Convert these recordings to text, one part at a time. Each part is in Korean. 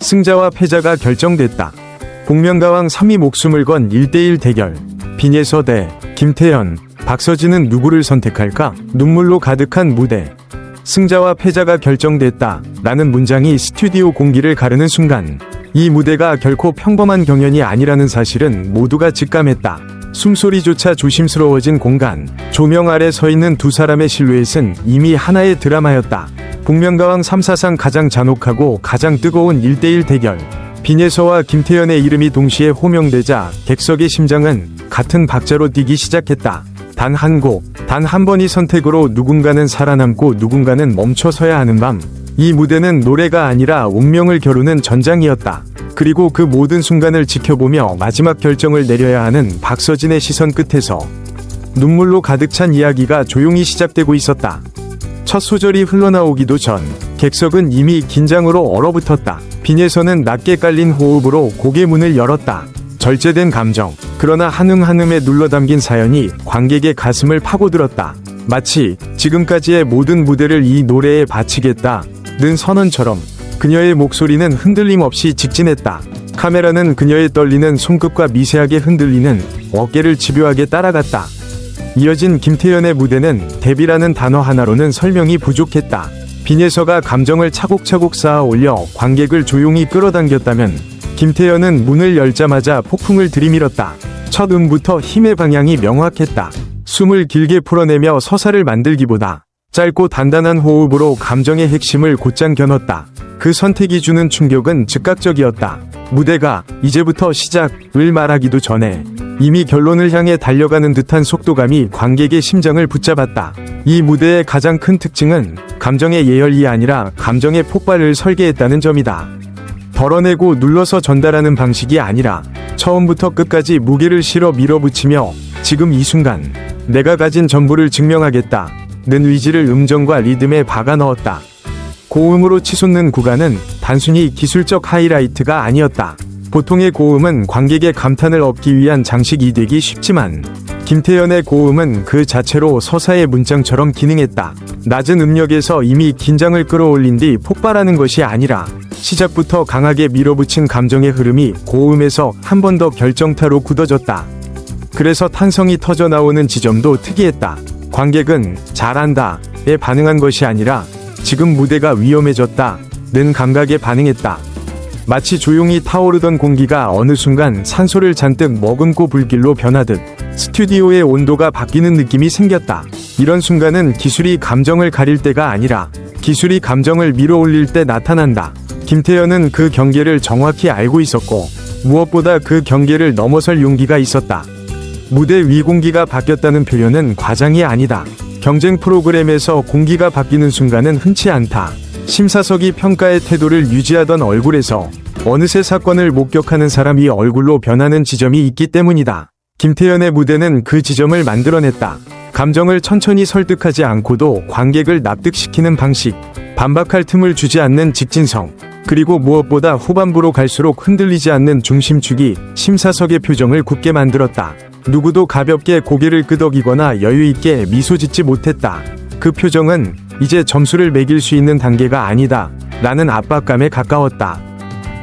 승자와 패자가 결정됐다. 복면가왕 3위 목숨을 건 1대1 대결. 빈예서 대 김태현, 박서진은 누구를 선택할까? 눈물로 가득한 무대. 승자와 패자가 결정됐다. 라는 문장이 스튜디오 공기를 가르는 순간, 이 무대가 결코 평범한 경연이 아니라는 사실은 모두가 직감했다. 숨소리조차 조심스러워진 공간, 조명 아래 서 있는 두 사람의 실루엣은 이미 하나의 드라마였다. 복면가왕 3사상 가장 잔혹하고 가장 뜨거운 1대1 대결. 빈예서와 김태현의 이름이 동시에 호명되자 객석의 심장은 같은 박자로 뛰기 시작했다. 단 한 곡, 단 한 번의 선택으로 누군가는 살아남고 누군가는 멈춰서야 하는 밤. 이 무대는 노래가 아니라 운명을 겨루는 전장이었다. 그리고 그 모든 순간을 지켜보며 마지막 결정을 내려야 하는 박서진의 시선 끝에서 눈물로 가득 찬 이야기가 조용히 시작되고 있었다. 첫 소절이 흘러나오기도 전 객석은 이미 긴장으로 얼어붙었다. 빈에서는 낮게 깔린 호흡으로 고개 문을 열었다. 절제된 감정, 그러나 한음 한음에 눌러담긴 사연이 관객의 가슴을 파고들었다. 마치 지금까지의 모든 무대를 이 노래에 바치겠다. 는 선언처럼 그녀의 목소리는 흔들림 없이 직진했다. 카메라는 그녀의 떨리는 손끝과 미세하게 흔들리는 어깨를 집요하게 따라갔다. 이어진 김태현의 무대는 데뷔라는 단어 하나로는 설명이 부족했다. 빈예서가 감정을 차곡차곡 쌓아 올려 관객을 조용히 끌어당겼다면 김태현은 문을 열자마자 폭풍을 들이밀었다. 첫 음부터 힘의 방향이 명확했다. 숨을 길게 풀어내며 서사를 만들기보다 짧고 단단한 호흡으로 감정의 핵심을 곧장 겨눴다. 그 선택이 주는 충격은 즉각적이었다. 무대가 이제부터 시작을 말하기도 전에 이미 결론을 향해 달려가는 듯한 속도감이 관객의 심장을 붙잡았다. 이 무대의 가장 큰 특징은 감정의 예열이 아니라 감정의 폭발을 설계했다는 점이다. 덜어내고 눌러서 전달하는 방식이 아니라 처음부터 끝까지 무게를 실어 밀어붙이며 지금 이 순간 내가 가진 전부를 증명하겠다. 는 의지를 음정과 리듬에 박아 넣었다. 고음으로 치솟는 구간은 단순히 기술적 하이라이트가 아니었다. 보통의 고음은 관객의 감탄을 얻기 위한 장식이 되기 쉽지만 김태현의 고음은 그 자체로 서사의 문장처럼 기능했다. 낮은 음역에서 이미 긴장을 끌어올린 뒤 폭발하는 것이 아니라 시작부터 강하게 밀어붙인 감정의 흐름이 고음에서 한 번 더 결정타로 굳어졌다. 그래서 탄성이 터져 나오는 지점도 특이했다. 관객은 잘한다 에 반응한 것이 아니라 지금 무대가 위험해졌다. 는 감각에 반응했다. 마치 조용히 타오르던 공기가 어느 순간 산소를 잔뜩 머금고 불길로 변하듯 스튜디오의 온도가 바뀌는 느낌이 생겼다. 이런 순간은 기술이 감정을 가릴 때가 아니라 기술이 감정을 밀어 올릴 때 나타난다. 김태현은 그 경계를 정확히 알고 있었고 무엇보다 그 경계를 넘어설 용기가 있었다. 무대 위 공기가 바뀌었다는 표현은 과장이 아니다. 경쟁 프로그램에서 공기가 바뀌는 순간은 흔치 않다. 심사석이 평가의 태도를 유지하던 얼굴에서 어느새 사건을 목격하는 사람이 얼굴로 변하는 지점이 있기 때문이다. 김태현의 무대는 그 지점을 만들어냈다. 감정을 천천히 설득하지 않고도 관객을 납득시키는 방식, 반박할 틈을 주지 않는 직진성, 그리고 무엇보다 후반부로 갈수록 흔들리지 않는 중심축이 심사석의 표정을 굳게 만들었다. 누구도 가볍게 고개를 끄덕이거나 여유있게 미소 짓지 못했다. 그 표정은 이제 점수를 매길 수 있는 단계가 아니다. 라는 압박감에 가까웠다.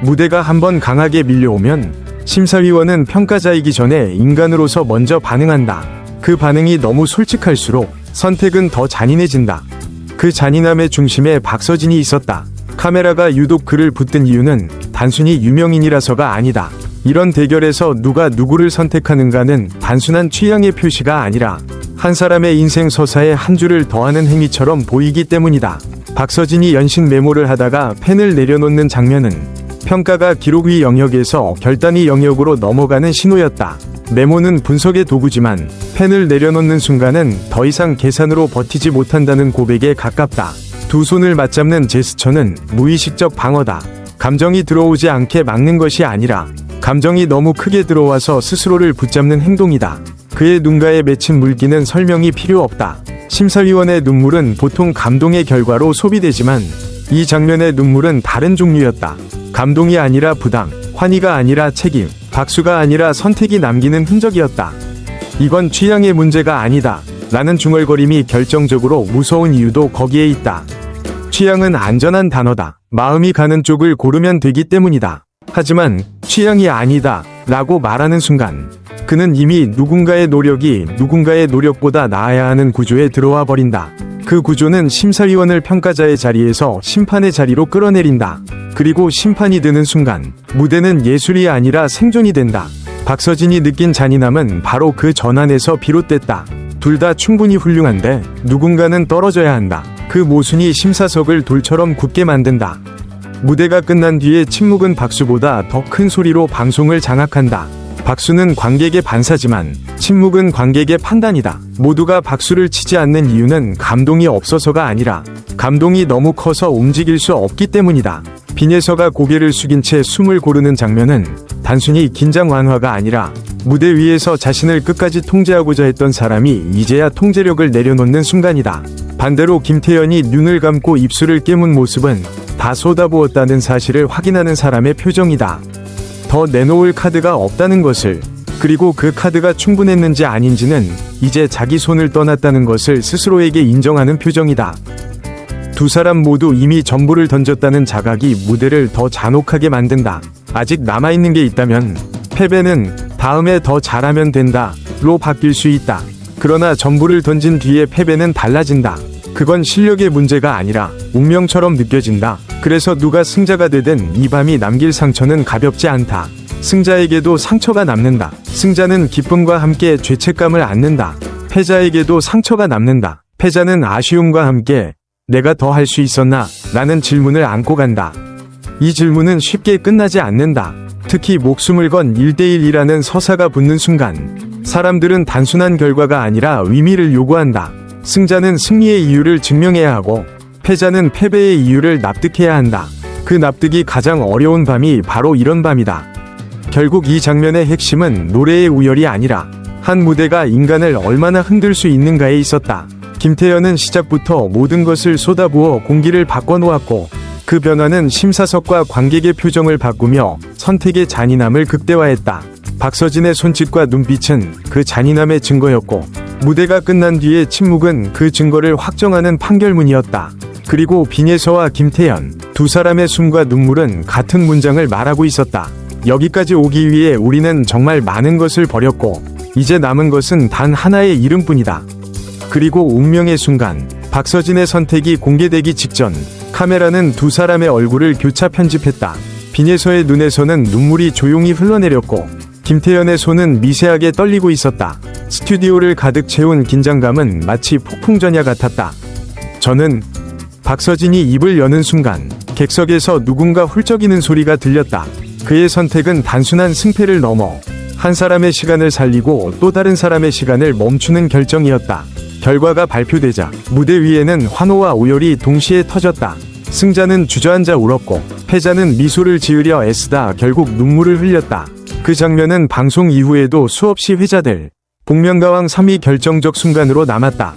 무대가 한번 강하게 밀려오면 심사위원은 평가자이기 전에 인간으로서 먼저 반응한다. 그 반응이 너무 솔직할수록 선택은 더 잔인해진다. 그 잔인함의 중심에 박서진이 있었다. 카메라가 유독 그를 붙든 이유는 단순히 유명인이라서가 아니다. 이런 대결에서 누가 누구를 선택하는가는 단순한 취향의 표시가 아니라 한 사람의 인생 서사에 한 줄을 더하는 행위처럼 보이기 때문이다. 박서진이 연신 메모를 하다가 펜을 내려놓는 장면은 평가가 기록 위 영역에서 결단위 영역으로 넘어가는 신호였다. 메모는 분석의 도구지만 펜을 내려놓는 순간은 더 이상 계산으로 버티지 못한다는 고백에 가깝다. 두 손을 맞잡는 제스처는 무의식적 방어다. 감정이 들어오지 않게 막는 것이 아니라 감정이 너무 크게 들어와서 스스로를 붙잡는 행동이다. 그의 눈가에 맺힌 물기는 설명이 필요 없다. 심사위원의 눈물은 보통 감동의 결과로 소비되지만 이 장면의 눈물은 다른 종류였다. 감동이 아니라 부담, 환희가 아니라 책임, 박수가 아니라 선택이 남기는 흔적이었다. 이건 취향의 문제가 아니다. 라는 중얼거림이 결정적으로 무서운 이유도 거기에 있다. 취향은 안전한 단어다. 마음이 가는 쪽을 고르면 되기 때문이다. 하지만 취향이 아니다 라고 말하는 순간 그는 이미 누군가의 노력이 누군가의 노력보다 나아야 하는 구조에 들어와 버린다. 그 구조는 심사위원을 평가자의 자리에서 심판의 자리로 끌어내린다. 그리고 심판이 드는 순간 무대는 예술이 아니라 생존이 된다. 박서진이 느낀 잔인함은 바로 그 전환에서 비롯됐다. 둘 다 충분히 훌륭한데 누군가는 떨어져야 한다. 그 모순이 심사석을 돌처럼 굳게 만든다. 무대가 끝난 뒤에 침묵은 박수보다 더 큰 소리로 방송을 장악한다. 박수는 관객의 반사지만 침묵은 관객의 판단이다. 모두가 박수를 치지 않는 이유는 감동이 없어서가 아니라 감동이 너무 커서 움직일 수 없기 때문이다. 빈예서가 고개를 숙인 채 숨을 고르는 장면은 단순히 긴장 완화가 아니라 무대 위에서 자신을 끝까지 통제하고자 했던 사람이 이제야 통제력을 내려놓는 순간이다. 반대로 김태연이 눈을 감고 입술을 깨문 모습은 다 쏟아부었다는 사실을 확인하는 사람의 표정이다. 더 내놓을 카드가 없다는 것을 그리고 그 카드가 충분했는지 아닌지는 이제 자기 손을 떠났다는 것을 스스로에게 인정하는 표정이다. 두 사람 모두 이미 전부를 던졌다는 자각이 무대를 더 잔혹하게 만든다. 아직 남아있는 게 있다면 패배는 다음에 더 잘하면 된다로 바뀔 수 있다. 그러나 전부를 던진 뒤에 패배는 달라진다. 그건 실력의 문제가 아니라 운명처럼 느껴진다. 그래서 누가 승자가 되든 이 밤이 남길 상처는 가볍지 않다. 승자에게도 상처가 남는다. 승자는 기쁨과 함께 죄책감을 안는다. 패자에게도 상처가 남는다. 패자는 아쉬움과 함께 내가 더 할 수 있었나? 라는 질문을 안고 간다. 이 질문은 쉽게 끝나지 않는다. 특히 목숨을 건 1대1이라는 서사가 붙는 순간, 사람들은 단순한 결과가 아니라 의미를 요구한다. 승자는 승리의 이유를 증명해야 하고, 패자는 패배의 이유를 납득해야 한다. 그 납득이 가장 어려운 밤이 바로 이런 밤이다. 결국 이 장면의 핵심은 노래의 우열이 아니라, 한 무대가 인간을 얼마나 흔들 수 있는가에 있었다. 김태현은 시작부터 모든 것을 쏟아부어 공기를 바꿔놓았고 그 변화는 심사석과 관객의 표정을 바꾸며 선택의 잔인함을 극대화했다. 박서진의 손짓과 눈빛은 그 잔인함의 증거였고 무대가 끝난 뒤의 침묵은 그 증거를 확정하는 판결문이었다. 그리고 빈예서와 김태현 두 사람의 숨과 눈물은 같은 문장을 말하고 있었다. 여기까지 오기 위해 우리는 정말 많은 것을 버렸고 이제 남은 것은 단 하나의 이름뿐이다. 그리고 운명의 순간 박서진의 선택이 공개되기 직전 카메라는 두 사람의 얼굴을 교차 편집했다. 빈예서의 눈에서는 눈물이 조용히 흘러내렸고 김태연의 손은 미세하게 떨리고 있었다. 스튜디오를 가득 채운 긴장감은 마치 폭풍전야 같았다. 저는 박서진이 입을 여는 순간 객석에서 누군가 훌쩍이는 소리가 들렸다. 그의 선택은 단순한 승패를 넘어 한 사람의 시간을 살리고 또 다른 사람의 시간을 멈추는 결정이었다. 결과가 발표되자 무대 위에는 환호와 오열이 동시에 터졌다. 승자는 주저앉아 울었고 패자는 미소를 지으려 애쓰다 결국 눈물을 흘렸다. 그 장면은 방송 이후에도 수없이 회자될 복면가왕 3위 결정적 순간으로 남았다.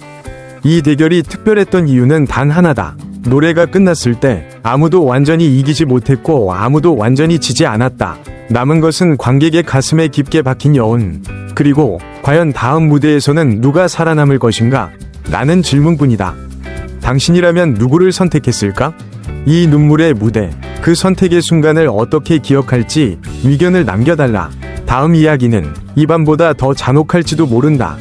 이 대결이 특별했던 이유는 단 하나다. 노래가 끝났을 때 아무도 완전히 이기지 못했고 아무도 완전히 지지 않았다. 남은 것은 관객의 가슴에 깊게 박힌 여운. 그리고 과연 다음 무대에서는 누가 살아남을 것인가? 라는 질문뿐이다. 당신이라면 누구를 선택했을까? 이 눈물의 무대, 그 선택의 순간을 어떻게 기억할지 의견을 남겨달라. 다음 이야기는 이 밤보다 더 잔혹할지도 모른다.